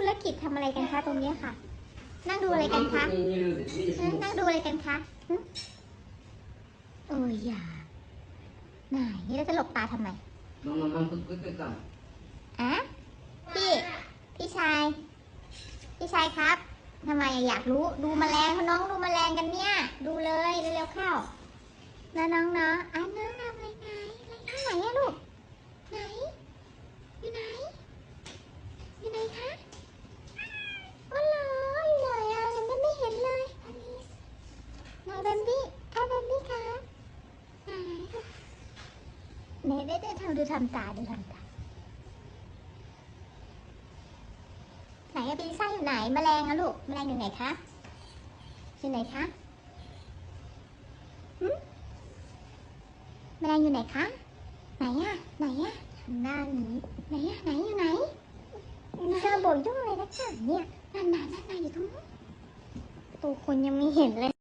ธุรกิจทำอะไรกันคะตรงเนี้ยค่ะ นั่งดูอะไรกันคะฮะนั่งดูอะไรกันคะหึโอ้ยอย่าไหนนี่เราจะหลบตาทำไมอะพี่พี่ชาย พี่ชายครับทำไมอยากรู้ดูแมลงน้องดูแมลงกันเนี่ย ดูเลยเร็วๆเข้านะน้องเนาะอะน้องทำอะไรไงอะไรคะไหนอะลูกไหนอยู่ไหนอยู่ไหนคะอ๋อเหรออยู่ไหนอะฉันยังไม่เห็นเลย ไหนแบมบี้อะแบมบี้คะไหนไหนได้ได้ทำดูทำตาดูทำตาไหนอะปีซ่าอยู่ไหนแมลงอะลูกแมลงอยู่ไหนคะอยู่ไหนคะหึแมลงอยู่ไหนคะไหนอะไหนอะทำหน้าหนี้ไหนอะไหนอยู่ไหนเจอโบกยุ่งเลยนะจ๊ะเนี่ยนั่นน่ะนั่นน่ะอยู่ตรงนู้นตัวคนยังไม่เห็นเลย